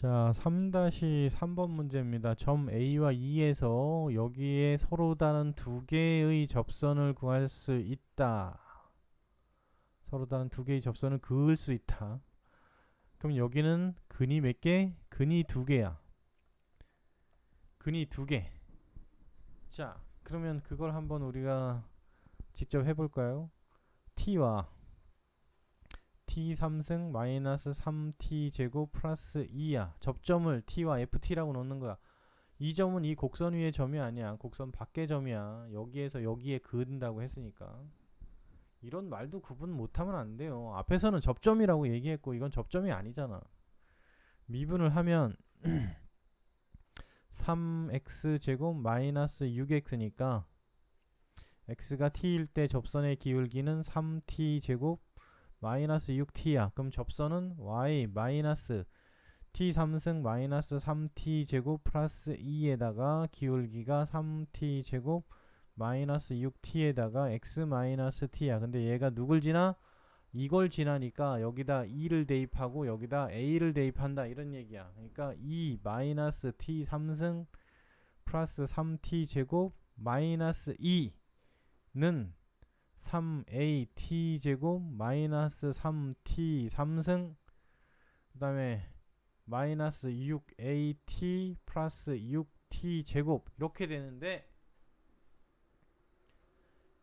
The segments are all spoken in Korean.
자, 3-3번 문제입니다. 점 A와 E에서 여기에 서로 다른 두 개의 접선을 구할 수 있다. 서로 다른 두 개의 접선을 그을 수 있다. 그럼 여기는 근이 몇 개? 근이 두 개야. 근이 두 개. 자, 그러면 그걸 한번 우리가 직접 해볼까요? t와 t 3승 마이너스 3t 제곱 플러스 2야 접점을 t와 ft라고 놓는 거야. 이 점은 이 곡선 위의 점이 아니야. 곡선 밖의 점이야. 여기에서 여기에 그은다고 했으니까. 이런 말도 구분 못하면 안 돼요. 앞에서는 접점이라고 얘기했고 이건 접점이 아니잖아. 미분을 하면 3x 제곱 마이너스 6x니까 x가 t일 때 접선의 기울기는 3t 제곱 마이너스 6t야. 그럼 접선은 y 마이너스 t 3승 마이너스 3t 제곱 플러스 2에다가 기울기가 3t 제곱 마이너스 6t에다가 x 마이너스 t야. 근데 얘가 누굴 지나? 이걸 지나니까 여기다 2를 대입하고 여기다 a를 대입한다 이런 얘기야. 그러니까 2 마이너스 t 3승 플러스 3t 제곱 마이너스 2는 3at 제곱 마이너스 3t 3승 그 다음에 마이너스 6at 플러스 6t 제곱 이렇게 되는데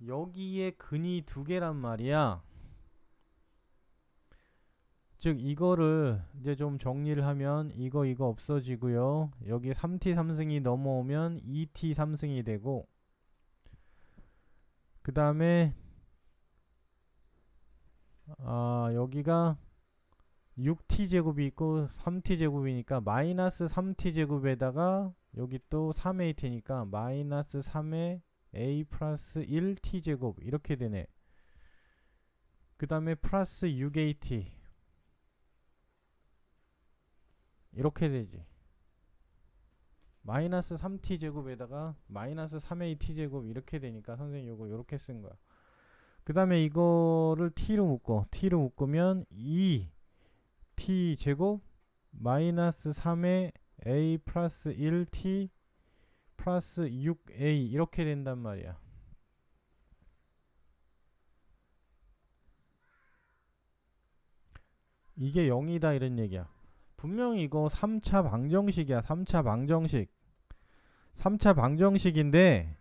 여기에 근이 두 개란 말이야. 즉 이거를 이제 좀 정리를 하면 이거 이거 없어지고요. 여기 3t 3승이 넘어오면 2t 3승이 되고 그 다음에 아 여기가 6t 제곱이 있고 3t 제곱이니까 마이너스 3t 제곱에다가 여기 또 3a t니까 마이너스 3의 a 플러스 1t 제곱 이렇게 되네. 그 다음에 플러스 6at 이렇게 되지. 마이너스 3t 제곱에다가 마이너스 3a t 제곱 이렇게 되니까 선생님 요거 요렇게 쓴 거야 그 다음에 이거를 t로 묶고 t로 묶으면 2 t 제곱 마이너스 3의 a 플러스 1t 플러스 6a 이렇게 된단 말이야. 이게 0이다 이런 얘기야. 분명히 이거 3차 방정식이야. 3차 방정식. 3차 방정식인데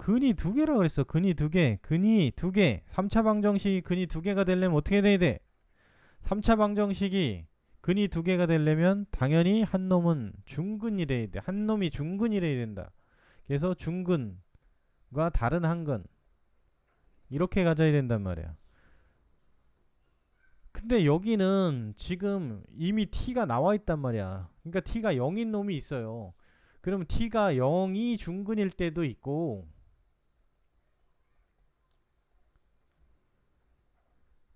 근이 두 개라 그랬어. 근이 두 개. 근이 두 개. 3차 방정식이 근이 두 개가 되려면 어떻게 돼야 돼? 3차 방정식이 근이 두 개가 되려면 당연히 한 놈은 중근이래야 돼. 한 놈이 중근이래야 된다. 그래서 중근과 다른 한근 이렇게 가져야 된단 말이야. 근데 여기는 지금 이미 t가 나와 있단 말이야. 그러니까 t가 0인 놈이 있어요. 그럼 t가 0이 중근일 때도 있고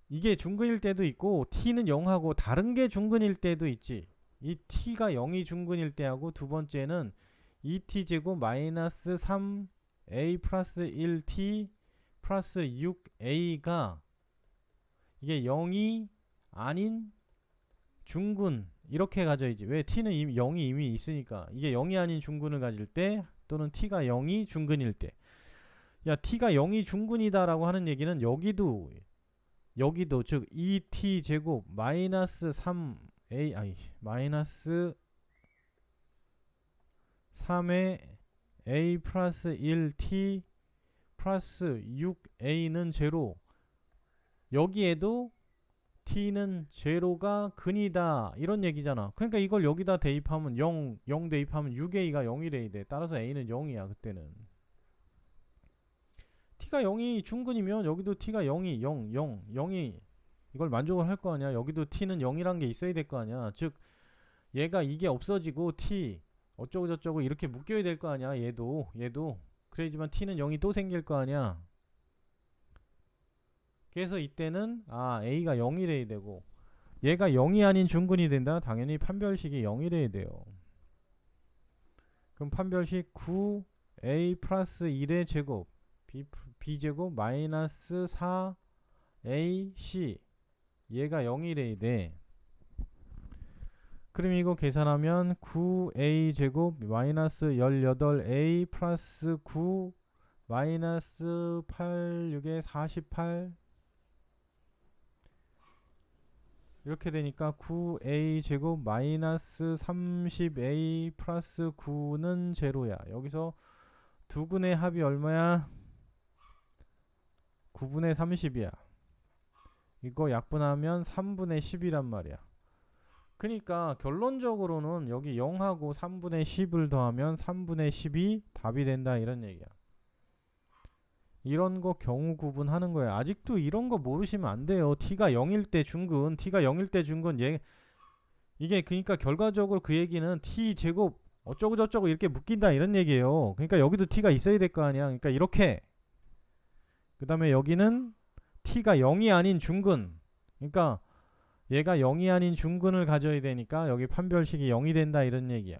이게 중근일 때도 있고 t는 0하고 다른 게 중근일 때도 있지. 이 t가 0이 중근일 때하고 두 번째는 2t 제곱 마이너스 3a 플러스 1t 플러스 6a가 이게 0이 아닌 중근 이렇게 가져야지. 왜 t는 이미 0이 이미 있으니까 이게 0이 아닌 중근을 가질 때 또는 t가 0이 중근일 때. 야 t가 0이 중근이다 라고 하는 얘기는 여기도 여기도 즉 2t 제곱 마이너스 3a 아니 마이너스 3의 a 플러스 1t 플러스 6a는 제로. 여기에도 t는 제로가 근이다. 이런 얘기잖아. 그러니까 이걸 여기다 대입하면 0, 0 대입하면 6a가 0이 돼야 돼 따라서 a는 0이야 그때는 t가 0이 중근이면 여기도 t가 0이 0, 0, 0이 이걸 만족을 할 거 아니야. 여기도 t는 0이란 게 있어야 될 거 아니야. 즉 얘가 이게 없어지고 t 어쩌고 저쩌고 이렇게 묶여야 될 거 아니야. 얘도 얘도 그래야지만 t는 0이 또 생길 거 아니야. 그래서 이때는 아 a가 0이 돼야 되고 얘가 0이 아닌 중근이 된다. 당연히 판별식이 0이 돼야 돼요. 그럼 판별식 9a 플러스 1의 제곱 b, b제곱 마이너스 4ac 얘가 0이래야 돼 그럼 이거 계산하면 9a 제곱 마이너스 18a 플러스 9 마이너스 8 6에 48 이렇게 되니까 9a 제곱 마이너스 30a 플러스 9는 제로야. 여기서 두 근의 합이 얼마야? 9분의 30이야. 이거 약분하면 3분의 10이란 말이야. 그러니까 결론적으로는 여기 0하고 3분의 10을 더하면 3분의 10이 답이 된다 이런 얘기야. 이런 거 경우 구분하는 거예요. 아직도 이런 거 모르시면 안 돼요. t가 0일 때 중근, t가 0일 때 중근 얘 이게 그러니까 결과적으로 그 얘기는 t 제곱 어쩌고 저쩌고 이렇게 묶인다 이런 얘기예요. 그러니까 여기도 t가 있어야 될 거 아니야. 그러니까 이렇게 그 다음에 여기는 t가 0이 아닌 중근. 그러니까 얘가 0이 아닌 중근을 가져야 되니까 여기 판별식이 0이 된다 이런 얘기야.